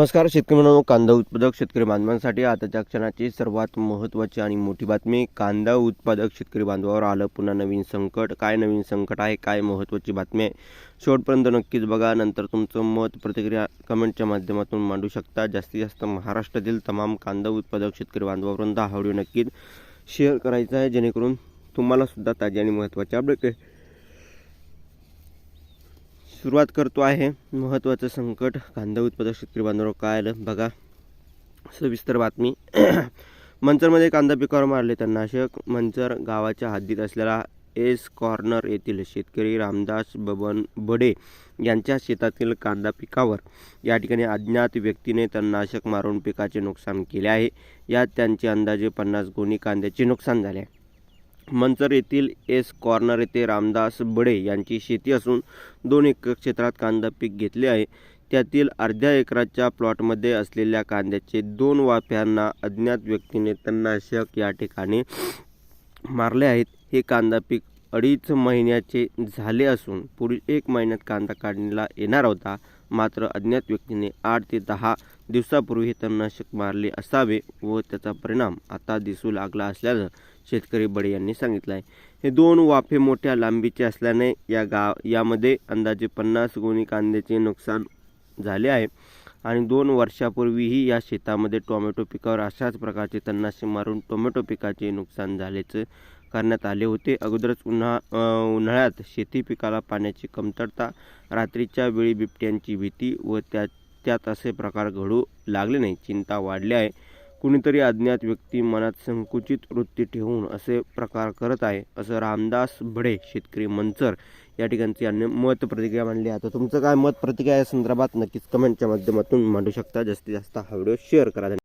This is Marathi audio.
नमस्कार शेतकरी मित्रांनो कांदा उत्पादक शेतकरी बांधवांसाठी आताच्या क्षणाची सर्वात महत्त्वाची आणि मोठी बातमी कांदा उत्पादक शेतकरी बांधवावर आलं पुन्हा नवीन संकट. काय नवीन संकट आहे काय महत्त्वाची बातमी आहे? शेवटपर्यंत नक्कीच बघा नंतर तुमचं मत प्रतिक्रिया कमेंटच्या माध्यमातून मांडू शकता. जास्तीत जास्त महाराष्ट्रातील तमाम कांदा उत्पादक शेतकरी बांधवापर्यंत हा व्हिडिओ नक्कीच शेअर करायचा आहे जेणेकरून तुम्हालासुद्धा ताजी आणि महत्त्वाची अपडेट आहे सुरुवात करतो आहे. महत्त्वाचं संकट कांदा उत्पादक शेतकरी बांधवांवर काय आलं? बघा. सविस्तर बातमी. मंचरमध्ये कांदा पिकावर मारले तर नाशक. मंचर गावाच्या हद्दीत असलेला एस कॉर्नर येथील शेतकरी रामदास बबन बडे यांच्या शेतातील कांदा पिकावर या ठिकाणी अज्ञात व्यक्तीने तणनाशक मारून पिकाचे नुकसान केले आहे. यात त्यांचे अंदाजे पन्नास गोणी कांद्याचे नुकसान झाले आहे. मंचर येथील एस कॉर्नर येथे रामदास बडे यांची शेती असून दोन एकर क्षेत्रात कांदा पीक घेतले आहे. त्यातील अर्ध्या एकराच्या प्लॉटमध्ये असलेल्या कांद्याचे दोन वाफ्यांना अज्ञात व्यक्तीने तणनाशक या ठिकाणी मारले आहेत. हे कांदा पीक अडीच महिन्याचे झाले असून पुढील एक महिन्यात कांदा काढणीला येणार होता. मात्र अज्ञात व्यक्तीने आठ ते दहा दिवसापूर्वी हे तणनाशक मारले असावे व त्याचा परिणाम आता दिसू लागला असल्याचं शेतकरी बडे यांनी सांगितलं आहे हे दोन वाफे मोठ्या लांबीचे असल्याने या गाव यामध्ये अंदाजे पन्नास गुणी कांद्याचे नुकसान झाले आहे. आणि दोन वर्षापूर्वीही या शेतामध्ये टोमॅटो पिकावर अशाच प्रकारचे तणनाशक मारून टोमॅटो पिकाचे नुकसान झाल्याचं करण्यात आले होते. अगोदरच उन्हा उन्हाळ्यात शेती पिकाला पाण्याची कमतरता रात्रीच्या वेळी बिबट्यांची भीती व त्या त्यात असे प्रकार घडू लागले नाही चिंता वाढली आहे. कुणीतरी अज्ञात व्यक्ती मनात संकुचित वृत्ती ठेवून असे प्रकार करत आहे असं रामदास भडे शेतकरी मंचर या ठिकाणची अन्य मत प्रतिक्रिया मांडली आता तुमचं काय मत प्रतिक्रिया या संदर्भात नक्कीच कमेंटच्या माध्यमातून मांडू शकता. जास्तीत जास्त हा व्हिडिओ शेअर करा.